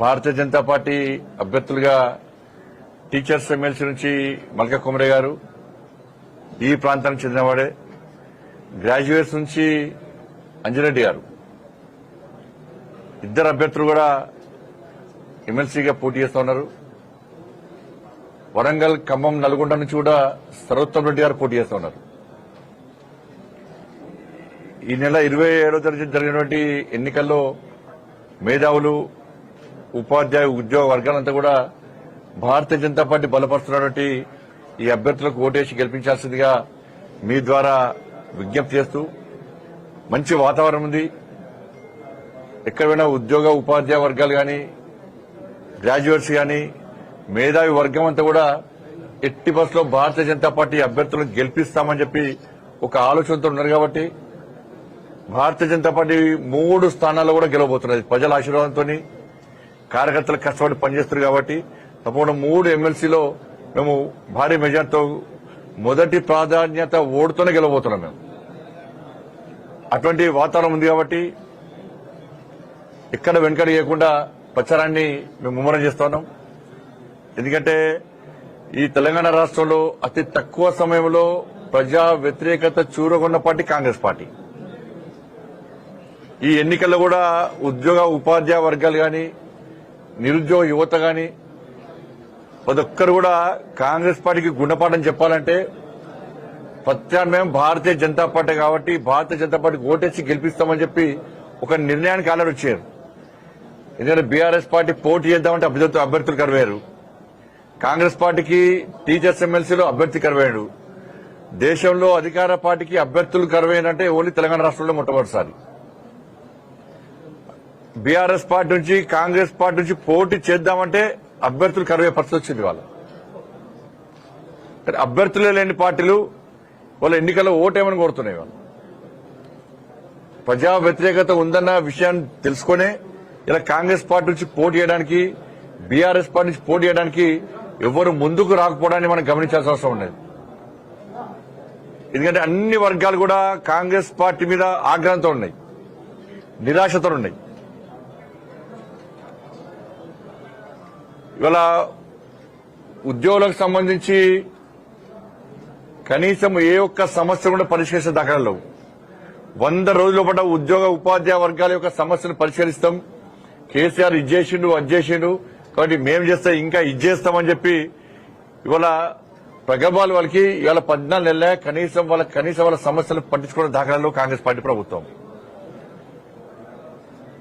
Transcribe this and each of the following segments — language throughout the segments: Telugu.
భారతీయ జనతా పార్టీ అభ్యర్థులుగా టీచర్స్ ఎమ్మెల్సీ నుంచి మల్క కుమరే గారు ఈ ప్రాంతానికి చెందినవాడే గ్రాడ్యుయేట్స్ నుంచి అంజిరెడ్డి గారు. ఇద్దరు అభ్యర్థులు కూడా ఎమ్మెల్సీగా పోటీ చేస్తూ ఉన్నారు. వరంగల్ ఖమ్మం నల్గొండ నుంచి కూడా సర్వోత్తమ్ రెడ్డి గారు పోటీ చేస్తూ ఉన్నారు. ఈ నెల ఇరవై ఏడో తరగతి జరిగినటువంటి ఎన్నికల్లో మేధావులు ఉపాధ్యాయ ఉద్యోగ వర్గాలంతా కూడా భారతీయ జనతా పార్టీ బలపరుస్తున్నటువంటి ఈ అభ్యర్థులకు ఓటేసి గెలిపించాల్సిందిగా మీ ద్వారా విజ్ఞప్తి చేస్తూ మంచి వాతావరణం ఉంది. ఎక్కడైనా ఉద్యోగ ఉపాధ్యాయ వర్గాలు కానీ గ్రాడ్యుయేట్స్ కానీ మేధావి వర్గం అంతా కూడా ఎట్టి బస్సులో భారతీయ జనతా పార్టీ అభ్యర్థులను గెలిపిస్తామని చెప్పి ఒక ఆలోచనతో ఉన్నారు కాబట్టి భారతీయ జనతా పార్టీ మూడు స్థానాల్లో కూడా గెలవబోతున్నది. ప్రజల ఆశీర్వాదంతో కార్యకర్తలు కష్టపడి పనిచేస్తారు కాబట్టి తప్పకుండా మూడు ఎమ్మెల్సీలో మేము భారీ మెజార్టీతో మొదటి ప్రాధాన్యత ఓటుతోనే గెలవబోతున్నాం మేము. అటువంటి వాతావరణం ఉంది కాబట్టి ఎక్కడ వెనుకడి చేయకుండా ప్రచారాన్ని మేము ముమ్మరం చేస్తున్నాం ఎందుకంటే ఈ తెలంగాణ రాష్ట్రంలో అతి తక్కువ సమయంలో ప్రజా వ్యతిరేకత చూరగొన్న పార్టీ కాంగ్రెస్ పార్టీ. ఈ ఎన్నికల్లో కూడా ఉద్యోగ ఉపాధ్యాయ వర్గాలు కానీ నిరుద్యోగ యువత గాని ప్రతి ఒక్కరు కూడా కాంగ్రెస్ పార్టీకి గుణపాఠం చెప్పాలంటే ప్రత్యామ్నాయం భారతీయ జనతా పార్టీ కాబట్టి భారతీయ జనతా పార్టీకి ఓటేసి గెలిపిస్తామని చెప్పి ఒక నిర్ణయానికి ఆల్రెడీ వచ్చారు. ఎందుకంటే బీఆర్ఎస్ పార్టీ పోటీ చేద్దామంటే అభ్యర్థులు అభ్యర్థులు కరివేరు. కాంగ్రెస్ పార్టీకి టీచర్స్ ఎమ్మెల్సీలో అభ్యర్థి కరవేయడు దేశంలో అధికార పార్టీకి అభ్యర్థులు కరవేయనంటే ఓన్లీ తెలంగాణ రాష్ట్రంలో మొట్టమొదటిసారి. బీఆర్ఎస్ పార్టీ నుంచి కాంగ్రెస్ పార్టీ నుంచి పోటీ చేద్దామంటే అభ్యర్థులు కరువే పరిస్థితి వచ్చింది వాళ్ళు అభ్యర్థులే లేని పార్టీలు వాళ్ళ ఎన్నికల్లో ఓటేమని కోరుతున్నాయి వాళ్ళు ప్రజా వ్యతిరేకత ఉందన్న విషయాన్ని తెలుసుకునే ఇలా కాంగ్రెస్ పార్టీ నుంచి పోటీ చేయడానికి బీఆర్ఎస్ పార్టీ నుంచి పోటీ చేయడానికి ఎవరు ముందుకు రాకపోవడాన్ని మనం గమనించాల్సిన అవసరం ఉండేది ఎందుకంటే అన్ని వర్గాలు కూడా కాంగ్రెస్ పార్టీ మీద ఆగ్రహంతో ఉన్నాయి నిరాశతో ఉన్నాయి. ఇవాళ ఉద్యోగులకు సంబంధించి కనీసం ఏ ఒక్క సమస్య కూడా పరిష్కరించిన దాఖలు లేవు. వంద రోజుల పాటు ఉద్యోగ ఉపాధ్యాయ వర్గాల యొక్క సమస్యను పరిష్కరిస్తాం. కేసీఆర్ ఇది చేసిండు చేసిండు. కాబట్టి మేము చేస్తే ఇంకా ఇది చేస్తామని చెప్పి ఇవాళ ప్రగబాలు వాళ్ళకి ఇవాళ పద్నాలుగు నెలలే కనీసం వాళ్ళ కనీసం వాళ్ళ సమస్యలు పట్టించుకోవడం దాఖలాలు కాంగ్రెస్ పార్టీ ప్రభుత్వం.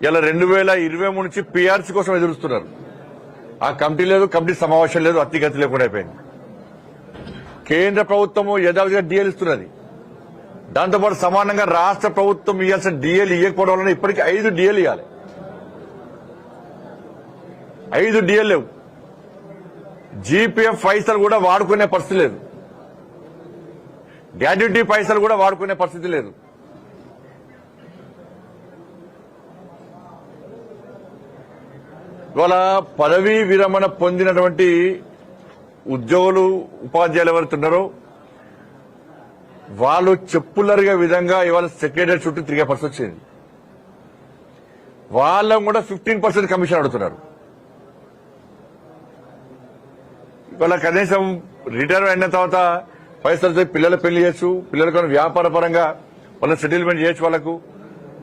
ఇలా రెండు వేల ఇరవై మూడు నుంచి పీఆర్సీ కోసం ఎదురుస్తున్నారు. ఆ కమిటీ లేదు కమిటీ సమావేశం లేదు అతిగతి లేకుండా అయిపోయింది. కేంద్ర ప్రభుత్వము యథావిధిగా డిఎల్ ఇస్తున్నది. దాంతోపాటు సమానంగా రాష్ట్ర ప్రభుత్వం ఇవ్వాల్సిన డిఎల్ ఇవ్వకపోవడం వలన ఇప్పటికీ ఐదు డిఎల్ ఇవ్వాలి. ఐదు డిఎల్ లేవు. జీపీఎఫ్ పైసలు కూడా వాడుకునే పరిస్థితి లేదు. గ్రాడ్యుటీ పైసలు కూడా వాడుకునే పరిస్థితి లేదు. ఇవాళ పదవీ విరమణ పొందినటువంటి ఉద్యోగులు ఉపాధ్యాయులు ఎవరైతే వాళ్ళు చెప్పులరిగే విధంగా ఇవాళ సెక్రటరీ చుట్టూ తిరిగే పరిస్థితి వచ్చింది. వాళ్ళం కూడా ఫిఫ్టీన్ పర్సెంట్ కమిషన్ అడుగుతున్నారు. ఇవాళ కనీసం రిటైర్ అయిన తర్వాత పైసలతో పిల్లల పెళ్ళి చేయొచ్చు పిల్లలకు వ్యాపార పరంగా వాళ్ళ సెటిల్మెంట్ చేయొచ్చు వాళ్ళకు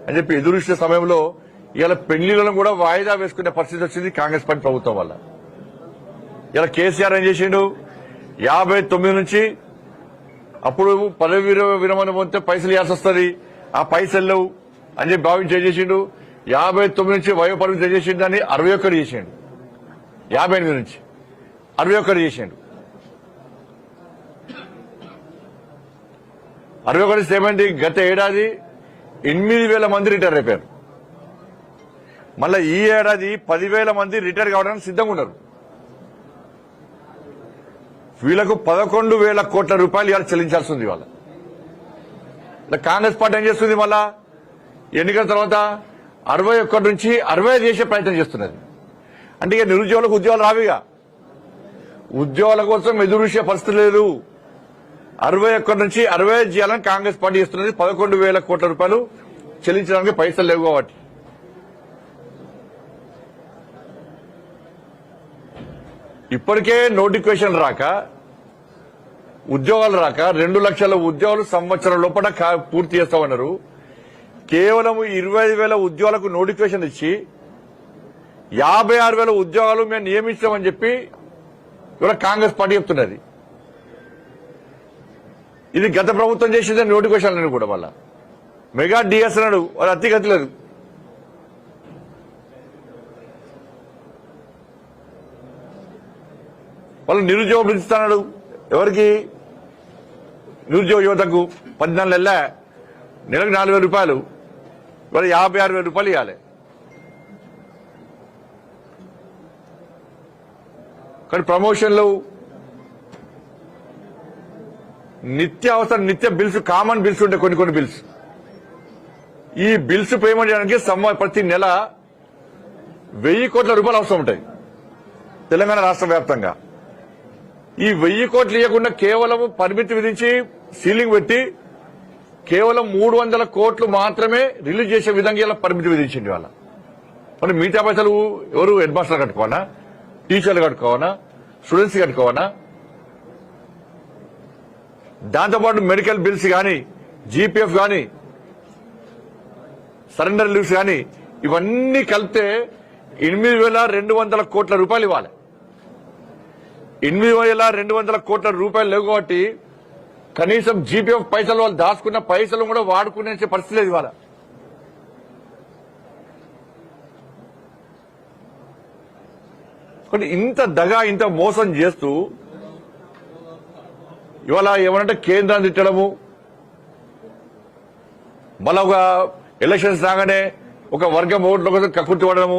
అని చెప్పి ఎదురు సమయంలో ఇలా పెళ్ళిలను కూడా వాయిదా వేసుకునే పరిస్థితి వచ్చింది కాంగ్రెస్ పార్టీ ప్రభుత్వం వల్ల. ఇలా కేసీఆర్ ఏం చేసిండు? యాభై తొమ్మిది నుంచి అప్పుడు పదవి విరమణ పొందితే పైసలు ఇవ్వాల్సి వస్తుంది. ఆ పైసలు లేవు అని చెప్పి భావించి ఏం చేసిండు? యాభై తొమ్మిది నుంచి వయో పరిమితి చేసిండు? దాన్ని అరవై ఒక్కటి చేసిండు. యాభై ఎనిమిది నుంచి అరవై ఒక్కటి చేసిండు. అరవై ఒకటి ఏమైంది గత ఏడాది ఎనిమిది వేల మంది రిటైర్ అయిపోయారు. మళ్ళీ ఈ ఏడాది పదివేల మంది రిటైర్ కావడానికి సిద్ధంగా ఉన్నారు. వీళ్ళకు పదకొండు వేల కోట్ల రూపాయలు ఇవాళ చెల్లించాల్సి ఉంది వాళ్ళ కాంగ్రెస్ పార్టీ ఏం చేస్తుంది మళ్ళా? ఎన్నికల తర్వాత అరవై ఒక్కటి నుంచి అరవై చేసే ప్రయత్నం చేస్తున్నది. అంటే ఇక నిరుద్యోగులకు ఉద్యోగాలు రావిగా ఉద్యోగాల కోసం ఎదురు చూసే పరిస్థితి లేదు. అరవై ఒక్కటి నుంచి అరవై చేయాలని కాంగ్రెస్ పార్టీ చేస్తున్నది. పదకొండు వేల కోట్ల రూపాయలు చెల్లించడానికి పైసలు లేవు కాబట్టి. ఇప్పటికే నోటిఫికేషన్ రాక ఉద్యోగాలు రాక రెండు లక్షల ఉద్యోగాలు సంవత్సరం లోపల పూర్తి చేస్తామన్నారు. కేవలం ఇరవై ఐదు వేల ఉద్యోగాలకు నోటిఫికేషన్ ఇచ్చి యాభై ఆరు వేల ఉద్యోగాలు మేము నియమిస్తామని చెప్పి ఇవాళ కాంగ్రెస్ పార్టీ చెప్తున్నది. ఇది గత ప్రభుత్వం చేసింది నోటిఫికేషన్ కూడా మళ్ళా. మెగా డిఎస్ అన్నాడు వాళ్ళు అతిగతి లేదు వాళ్ళు నిరుద్యోగం పెంచుతున్నాడు ఎవరికి? నిరుద్యోగ యువతకు పద్నాలుగు నెలల నెలకు నాలుగు వేల రూపాయలు. ఇవాళ యాభై ఆరు వేల రూపాయలు ఇవ్వాలి. కానీ ప్రమోషన్లు నిత్య అవసరం నిత్య బిల్స్ కామన్ బిల్స్ ఉంటాయి కొన్ని కొన్ని బిల్స్. ఈ బిల్స్ పేమెంట్ చేయడానికి సంవ- ప్రతి నెల వెయ్యి కోట్ల రూపాయలు అవసరం ఉంటాయి. తెలంగాణ రాష్ట్ర వ్యాప్తంగా. ఈ వెయ్యి కోట్లు ఇవ్వకుండా కేవలం పరిమితి విధించి సీలింగ్ పెట్టి కేవలం మూడు వందల కోట్లు మాత్రమే రిలీజ్ చేసే విధంగా ఇలా పరిమితి విధించింది వాళ్ళ మరి మిగతా పైసలు ఎవరు హెడ్ మాస్టర్ కట్టుకోవాలా? టీచర్లు కట్టుకోవాలా? స్టూడెంట్స్ కట్టుకోవాలా? దాంతోపాటు మెడికల్ బిల్స్ కానీ జీపీఎఫ్ కానీ సరెండర్ లీవ్స్ కానీ ఇవన్నీ కలిపితే ఎనిమిది వేల రెండు వందల కోట్ల రూపాయలు ఇవ్వాలి. ఎనిమిది వేల రెండు వందల కోట్ల రూపాయలు లేవు కాబట్టి కనీసం జీపీఎఫ్ పైసలు వాళ్ళు దాచుకున్న పైసలు కూడా వాడుకునే పరిస్థితి లేదు ఇవాళ. ఇంత దగా ఇంత మోసం చేస్తూ ఇవాళ ఏమనంటే కేంద్రాన్ని తిట్టడము మళ్ళా ఒక ఎలక్షన్స్ రాగానే ఒక వర్గం ఓట్ల కోసం కక్కుర్తి పడడము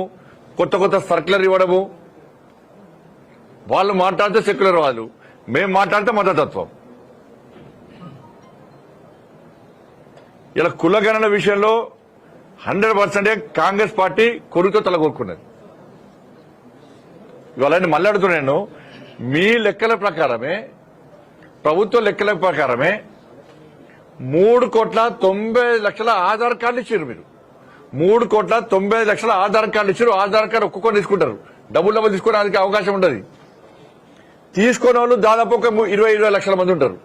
కొత్త కొత్త సర్కులర్ ఇవ్వడము వాళ్ళు మాట్లాడితే సెక్యులర్ వాళ్ళు. మేము మాట్లాడితే మతతత్వం. ఇలా కులగణన విషయంలో హండ్రెడ్ పర్సెంటే కాంగ్రెస్ పార్టీ కొరుతో తలగొక్కున్నది. ఇవాళ నేను మళ్ళీ అడుగుతున్నాను మీ లెక్కల ప్రకారమే ప్రభుత్వ లెక్కల ప్రకారమే మూడు కోట్ల తొంభై లక్షల ఆధార్ కార్డులు ఇచ్చారు మీరు. మూడు కోట్ల తొంభై లక్షల ఆధార్ కార్డులు ఇచ్చారు. ఆధార్ కార్డు ఒక్కొక్కరు తీసుకుంటారు. డబ్బులు డబ్బులు తీసుకోవడానికి అవకాశం ఉండదు. తీసుకున్న వాళ్ళు దాదాపు ఒక ఇరవై ఇరవై లక్షల మంది ఉంటారు.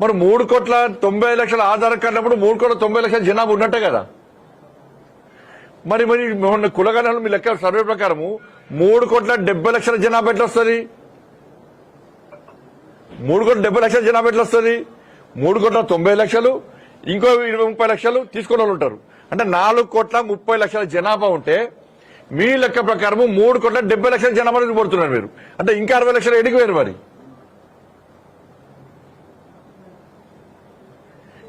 మరి మూడు కోట్ల తొంభై లక్షల ఆధార్ కార్డు అప్పుడు మూడు కోట్ల తొంభై లక్షల జనాభా ఉన్నట్టే కదా. మరి మరి మొన్న కులగణాలు మీ లెక్క సర్వే ప్రకారము మూడు కోట్ల డెబ్బై లక్షల జనాభా ఎట్లా వస్తుంది? మూడు కోట్ల డెబ్బై లక్షల జనాభా ఎట్లా వస్తుంది? మూడు కోట్ల తొంభై లక్షలు ఇంకో ఇరవై ముప్పై లక్షలు తీసుకున్న వాళ్ళు ఉంటారు. అంటే నాలుగు కోట్ల ముప్పై లక్షల జనాభా ఉంటే మీ లెక్క ప్రకారము మూడు కోట్ల డెబ్బై లక్షల జనాభా నుంచి పడుతున్నారు మీరు. అంటే ఇంకా అరవై లక్షలు ఎడికి వేరు మరి.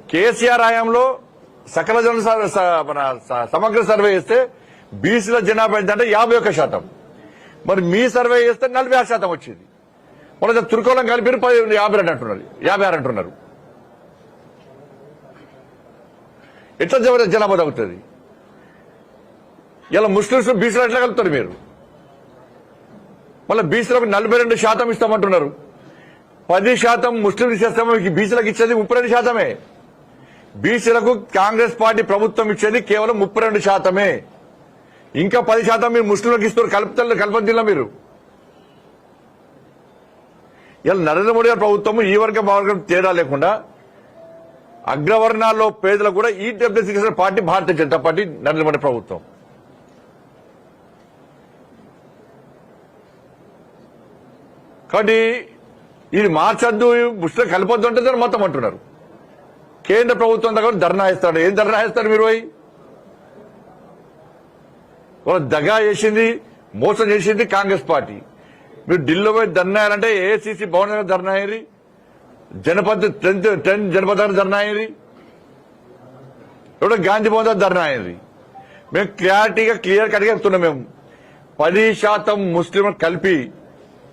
కేసీఆర్ హయాంలో సకల జన స- మన సమగ్ర సర్వే చేస్తే బీసీల జనాభా ఏంటంటే యాభై ఒక్క శాతం. మరి మీ సర్వే చేస్తే నలభై ఆరు శాతం వచ్చింది. మన తుర్కోలం కలిపి పది యాభై రెండు అంటున్నారు. యాభై ఆరు అంటున్నారు. ఎట్లా జనాభా తగ్గుతుంది? ఇలా ముస్లింస్ బీసీలు ఎట్లా కలుపుతారు మీరు. మళ్ళీ బీసీలకు నలభై రెండు శాతం ఇస్తామంటున్నారు. పది శాతం ముస్లింలకు ఇస్తామో బీసీలకు ఇచ్చేది ముప్పై రెండు శాతమే. బీసీలకు కాంగ్రెస్ పార్టీ ప్రభుత్వం ఇచ్చేది కేవలం ముప్పై రెండు శాతమే. ఇంకా పది శాతం మీరు ముస్లింలకు ఇస్తారు కలుపుతారు కలపదిలా మీరు. ఇలా నరేంద్ర మోడీ గారి ప్రభుత్వం ఈ వర్గం ఆ వర్గం తేడా లేకుండా అగ్రవర్ణాల్లో పేదలకు కూడా ఈ డబ్ల్యూసీ పార్టీ భారతీయ జనతా పార్టీ నరేంద్ర మోడీ ప్రభుత్వం. కాబట్టి ఇది మార్చద్దు ముస్లిం కలిపొద్దు అంటే మొత్తం అంటున్నారు. కేంద్ర ప్రభుత్వం దగ్గర ధర్నా ఇస్తాడు ఏం ధర్నా ఇస్తారు మీరు పోయి? వాళ్ళ దగా చేసింది మోసం చేసింది కాంగ్రెస్ పార్టీ. మీరు ఢిల్లీలో పోయి ధర్నా చేయాలంటే ఏసీసీ భవన్ దగ్గర ధర్నా అయ్యి జనపద్ టెన్త్ టెన్త్ జనపద దగ్గర ధర్నా అయ్యి ఇప్పుడు గాంధీ భవన్ దగ్గర ధర్నా అయ్యింది మేము క్లారిటీగా క్లియర్ కట్ చెప్తున్నాం మేము. పది శాతం ముస్లింలు కలిపి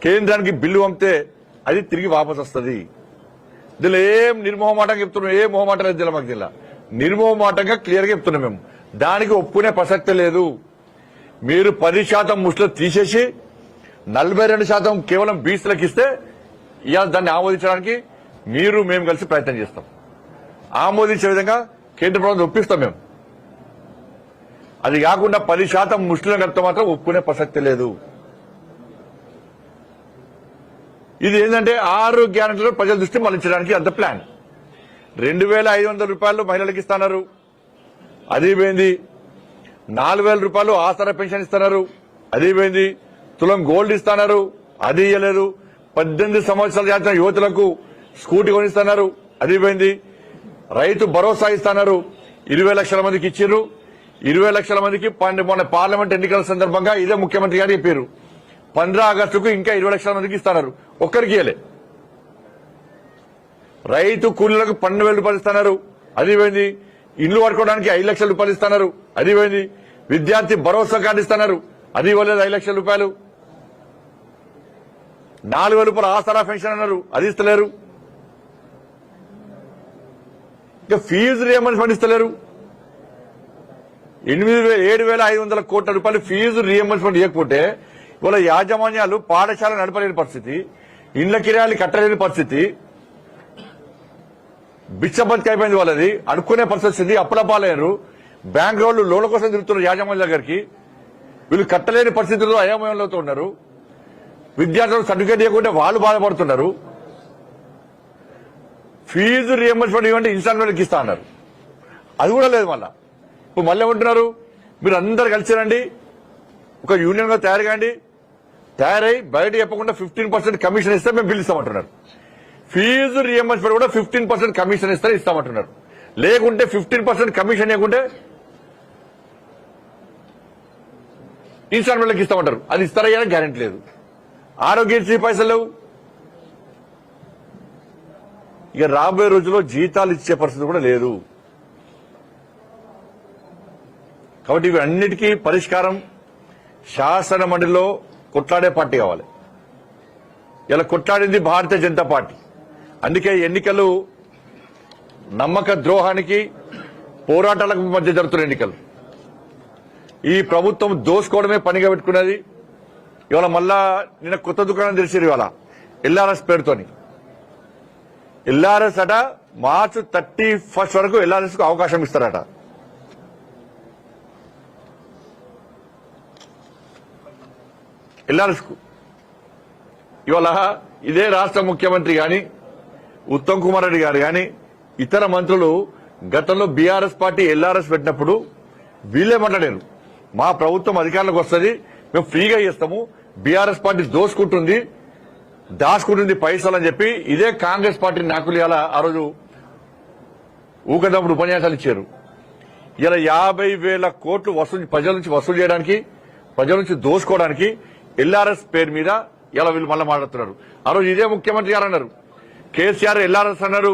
కేంద్రానికి బిల్లు పంపితే అది తిరిగి వాపస్ వస్తుంది. దీనిలో ఏం నిర్మోహమాటంగా చెప్తున్నాం ఏ మొహమాటం లేదు దీనిలో మాకు జిల్లా నిర్మోహమాటంగా క్లియర్గా చెప్తున్నాం మేము. దానికి ఒప్పుకునే ప్రసక్తి లేదు. మీరు పది శాతం ముస్లిం తీసేసి నలభై రెండు శాతం కేవలం బీసీలకు ఇస్తే ఇవాళ దాన్ని ఆమోదించడానికి మీరు మేము కలిసి ప్రయత్నం చేస్తాం. ఆమోదించే విధంగా కేంద్ర ప్రభుత్వం ఒప్పిస్తాం మేము. అది కాకుండా పది శాతం ముస్లిం కలిపితే మాత్రం ఒప్పుకునే ప్రసక్తి లేదు. ఇది ఏంటంటే ఆరు గ్యారెంటీలో ప్రజల దృష్టి మళ్ళించడానికి అంత ప్లాన్. రెండు వేల ఐదు వందల రూపాయలు మహిళలకు ఇస్తున్నారు. అది పోయింది. నాలుగు వేల రూపాయలు ఆసర పెన్షన్ ఇస్తున్నారు. అది పోయింది. తులం గోల్డ్ ఇస్తున్నారు. అది ఇవ్వలేదు పద్దెనిమిది సంవత్సరాలు చేసిన యువతులకు స్కూటీ కొనిస్తున్నారు. అది పోయింది. రైతు భరోసా ఇస్తున్నారు. ఇరవై లక్షల మందికి ఇచ్చారు ఇరవై లక్షల మందికి మొన్న పార్లమెంట్ ఎన్నికల సందర్భంగా ఇదే ముఖ్యమంత్రి గారు చెప్పారు పంద్రా ఆగస్టుకు ఇంకా ఇరవై లక్షల మందికి ఇస్తున్నారు ఒక్కరికి ఇవ్వలే రైతు కూలీలకు పన్నెండు వేల రూపాయలు ఇస్తున్నారు అది పోయింది. ఇల్లు కట్టుకోవడానికి ఐదు లక్షల రూపాయలు ఇస్తున్నారు అది పోయింది. విద్యార్థి భరోసా కార్డు ఇస్తున్నారు అది ఇవ్వలేదు ఐదు లక్షల రూపాయలు. నాలుగు వేల రూపాయలు ఆసరా పెన్షన్ అన్నారు. అది ఇస్తలేరు. ఇంకా ఫీజు రియంబర్స్మెంట్ ఇస్తలేరు. ఎనిమిది వేల ఏడు వేల ఐదు వందల కోట్ల రూపాయలు ఫీజు రియంబర్స్మెంట్ ఇవ్వకపోతే వాళ్ళ యాజమాన్యాలు పాఠశాల నడపలేని పరిస్థితి ఇండ్ల కిరాయిలు కట్టలేని పరిస్థితి బిచ్చబతికి అయిపోయింది వాళ్ళది అడుక్కునే పరిస్థితి వచ్చింది అప్పుల బ్యాంక్ వాళ్ళు లోన్ల కోసం తిరుగుతున్నారు యాజమాన్య దగ్గరికి వీళ్ళు కట్టలేని పరిస్థితుల్లో అయోమయంలో ఉన్నారు. విద్యార్థులకు సర్టిఫికేట్ ఇవ్వకుంటే వాళ్ళు బాధపడుతున్నారు. ఫీజు రియంబర్స్మెంట్ ఇవ్వండి ఇన్స్టాల్మెంట్కి ఇస్తా అన్నారు. అది కూడా లేదు మళ్ళా. ఇప్పుడు మళ్ళీ ఏమంటున్నారు? మీరు అందరు కలిసి రండి ఒక యూనియన్గా తయారు కాండి తయారై బయట చెప్పకుండా ఫిఫ్టీన్ పర్సెంట్ కమిషన్ ఇస్తే మేము బిల్ ఇస్తామంటున్నారు. ఫీజు రియంబర్స్మెంట్ కూడా ఫిఫ్టీన్ పర్సెంట్ కమిషన్ ఇస్తే ఇస్తామంటున్నారు. లేకుంటే ఫిఫ్టీన్ పర్సెంట్ కమిషన్ లేకుంటే ఇన్స్టాల్మెంట్లకు ఇస్తామంటారు. అది ఇస్తారయ్యా గ్యారెంటీ లేదు. ఆరోగ్యశ్రీ పైసలు లేవు. ఇక రాబోయే రోజుల్లో జీతాలు ఇచ్చే పరిస్థితి కూడా లేదు. కాబట్టి ఇవి అన్నిటికీ పరిష్కారం. శాసన మండలిలో కొట్లాడే పార్టీ కావాలి. ఇలా కొట్లాడింది భారతీయ జనతా పార్టీ. అందుకే ఎన్నికలు నమ్మక ద్రోహానికి పోరాటాలకు మధ్య జరుగుతున్న ఎన్నికలు. ఈ ప్రభుత్వం దోసుకోవడమే పనిగా పెట్టుకున్నది ఇవాళ మళ్ళా నిన్న కొత్త దుకాణం తెలిసారు ఇవాళ. ఎల్ఆర్ఎస్ పేరుతోని. ఎల్ఆర్ఎస్ అట మార్చ్ థర్టీ ఫస్ట్ వరకు ఎల్ఆర్ఎస్కు అవకాశం ఇస్తారట. ఎల్ఆర్ఎస్కు ఇవాళ ఇదే రాష్ట్ర ముఖ్యమంత్రి గాని ఉత్తమ్ కుమార్ రెడ్డి గారు గాని ఇతర మంత్రులు గతంలో బీఆర్ఎస్ పార్టీ ఎల్ఆర్ఎస్ పెట్టినప్పుడు వీళ్ళే మాట్లాడారు. మా ప్రభుత్వం అధికారంలోకి వస్తుంది మేము ఫ్రీగా ఇస్తాము బీఆర్ఎస్ పార్టీ దోసుకుంటుంది దాచుకుంటుంది పైసలు అని చెప్పి ఇదే కాంగ్రెస్ పార్టీ నాయకులు ఇలా ఆ రోజు ఊకదప్పుడు ఉపన్యాసాలు ఇచ్చారు. ఇలా యాభై వేల కోట్లు వసూలు ప్రజల నుంచి వసూలు చేయడానికి ప్రజల నుంచి దోసుకోవడానికి ఎల్ఆర్ఎస్ పేరు మీద ఇలా వీళ్ళు మళ్ళీ మాట్లాడుతున్నారు. ఆ రోజు ఇదే ముఖ్యమంత్రి గారు అన్నారు. కేసీఆర్ ఎల్ఆర్ఎస్ అన్నారు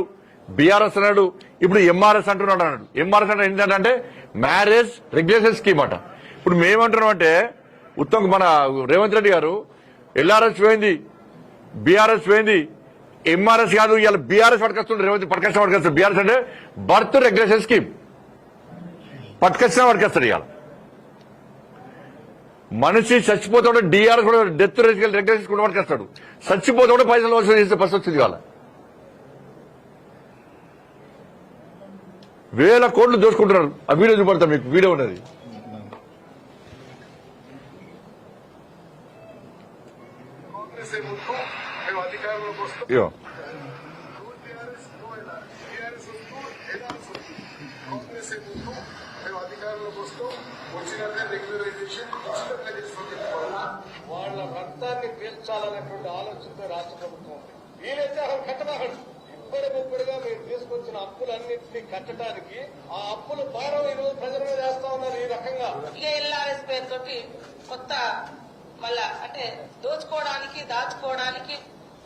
బీఆర్ఎస్ అన్నాడు ఇప్పుడు ఎంఆర్ఎస్ అంటున్నాడు అన్నాడు. ఎంఆర్ఎస్ అంటే ఏంటంటే మ్యారేజ్ రెగ్యులేషన్ స్కీమ్ అట. ఇప్పుడు మేమంటున్నాం అంటే ఉత్తమ్ మన రేవంత్ రెడ్డి గారు ఎల్ఆర్ఎస్ పోయింది బీఆర్ఎస్ పోయింది ఎంఆర్ఎస్ కాదు ఇవాళ బీఆర్ఎస్ పట్టుకొస్తుంది రేవంత్ పట్టుకొచ్చిన పట్టుకొస్తాడు బీఆర్ఎస్ అంటే బర్త్ రెగ్యులేషన్ స్కీమ్. పట్టుకొచ్చిన పట్టుకొస్తాడు ఇవాళ. మనిషి చచ్చిపోతాడు డిఆర్ఎస్ కూడా డెత్ రెగ్యులేషన్ కూడా పట్టుకొస్తాడు చచ్చిపోతాడు పైసలు వసూలు చేసే పరిస్థితి వచ్చింది ఇవాళ వేల కోట్లు దోచుకుంటున్నారు. ఆ వీడియో చూపడతాం మీకు వీడియో ఉన్నది. ఇగో టీఆర్ఎస్ టీఆర్ఎస్ వస్తూ ఎన్ఆర్ఎస్ వస్తూ కాంగ్రెస్ ముందు మేము అధికారంలోకి వస్తాం వచ్చినట్టే రెగ్యులరైజేషన్ ఉచితంగా చేస్తాం వాళ్ళ పీల్చాలనేటువంటి ఆలోచనతో రాష్ట్ర ప్రభుత్వం ఉంది. వీలైతే అసలు కట్టబాగడు ఇప్పటి ముప్పటిగా మీరు తీసుకొచ్చిన అప్పులన్నింటినీ కట్టడానికి ఆ అప్పుల భారం ఈ రోజు ప్రజల మీద వేస్తా ఉన్నారు ఈ రకంగా. ఎల్ఆర్ఎస్ పేరుతోటి కొత్త మళ్ళా అంటే దోచుకోవడానికి దాచుకోవడానికి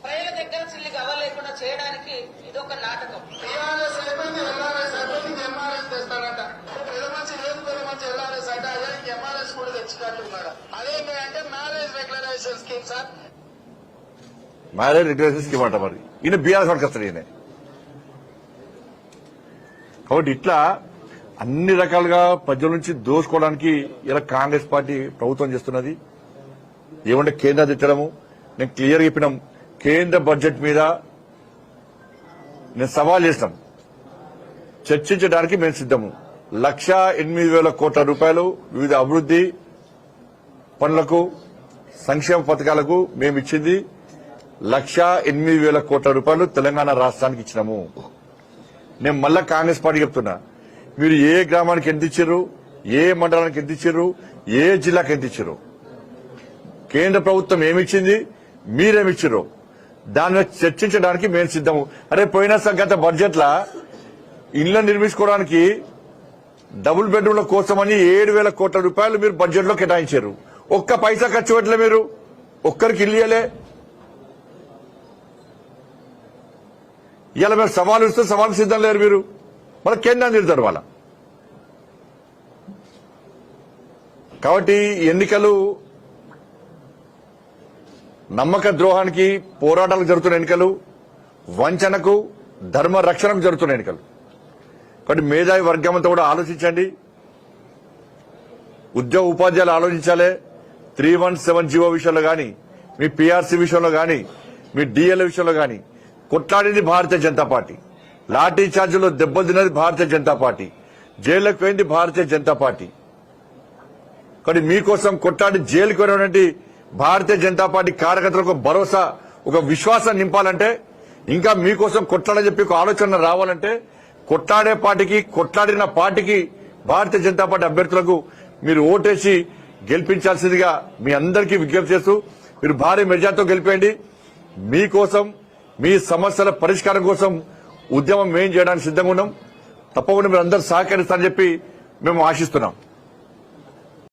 ప్రజల దగ్గర చిల్లికి అవ్వలేకుండా చేయడానికి ఇదొక నాటకం. టీఆర్ఎస్ అయిపోయింది ఎల్ఆర్ఎస్ అయిపోయింది ఎంఆర్ఎస్ తెస్తారట. పెద్ద మంచి లేదు పెద్ద మంచి ఎల్ఆర్ఎస్ అంటే అదే ఎంఆర్ఎస్ కూడా తెచ్చుకుంటున్నాడు అదేంటంటే marriage regularization scheme sir. Marriage regulation scheme అంట మరి. ఈయన బీఆర్ఎస్ పట్టుకొస్తాడు ఈయన. కాబట్టి ఇట్లా అన్ని రకాలుగా ప్రజల నుంచి దోసుకోవడానికి ఇలా కాంగ్రెస్ పార్టీ ప్రభుత్వం చేస్తున్నది. ఏమంటే కేంద్రం తిట్టడము. నేను క్లియర్ చెప్పినాం. కేంద్ర బడ్జెట్ మీద నేను సవాల్ చేసినాం. చర్చించడానికి మేము సిద్ధము. లక్ష ఎనిమిది వేల కోట్ల రూపాయలు వివిధ అభివృద్ధి పనులకు సంక్షేమ పథకాలకు మేము ఇచ్చింది. లక్ష ఎనిమిది వేల కోట్ల రూపాయలు తెలంగాణ రాష్ట్రానికి ఇచ్చినాము. నేను మళ్ళా కాంగ్రెస్ పార్టీ చెప్తున్నా. మీరు ఏ గ్రామానికి ఎంత ఇచ్చారు ఏ మండలానికి ఎంత ఇచ్చారు ఏ జిల్లాకి ఎంత ఇచ్చారు? కేంద్ర ప్రభుత్వం ఏమిచ్చింది మీరేమిచ్చారు? దాని చర్చించడానికి మేము సిద్ధము. అరే పోయిన గత బడ్జెట్ లా నిర్మించుకోవడానికి డబుల్ బెడ్రూమ్ల కోసమని ఏడు వేల కోట్ల రూపాయలు మీరు బడ్జెట్లో కేటాయించారు. ఒక్క పైసా ఖర్చు పెట్టలే మీరు. ఒక్కరికి ఇల్లు ఇలా మీరు సవాలు ఇస్తే సవాలు సిద్ధం లేరు మీరు. మళ్ళీ కేంద్రాన్ని తిడతారు వాళ్ళ. కాబట్టి ఎన్నికలు నమ్మక ద్రోహానికి పోరాటాలకు జరుగుతున్న ఎన్నికలు వంచనకు ధర్మ రక్షణకు జరుగుతున్న ఎన్నికలు. కాబట్టి మేధావి వర్గం అంతా కూడా ఆలోచించండి. ఉద్యోగ ఉపాధ్యాయులు ఆలోచించాలి. త్రీ వన్ సెవెన్ జీవో విషయంలో కానీ మీ పీఆర్సీ విషయంలో కానీ మీ డిఎల్ విషయంలో కానీ కొట్లాడింది భారతీయ జనతా పార్టీ. లాఠీ చార్జీలో దెబ్బతిన్నది భారతీయ జనతా పార్టీ. జైల్లోకి పోయింది భారతీయ జనతా పార్టీ. కానీ మీకోసం కొట్లాడి జైలుకు వెళ్ళినటువంటి భారతీయ జనతా పార్టీ కార్యకర్తలకు భరోసా ఒక విశ్వాసం నింపాలంటే ఇంకా మీకోసం కొట్లాడని చెప్పి ఒక ఆలోచన రావాలంటే కొట్లాడే పార్టీకి కొట్లాడిన పార్టీకి భారతీయ జనతా పార్టీ అభ్యర్థులకు మీరు ఓటేసి గెలిపించాల్సిందిగా మీ అందరికీ విజ్ఞప్తి చేస్తూ మీరు భారీ మెజార్టీతో గెలిపేయండి. మీకోసం మీ సమస్యల పరిష్కారం కోసం ఉద్యమం మేం చేయడానికి సిద్ధంగా ఉన్నాం. తప్పకుండా మీరు అందరూ సహకరిస్తారని చెప్పి మేము ఆశిస్తున్నాం.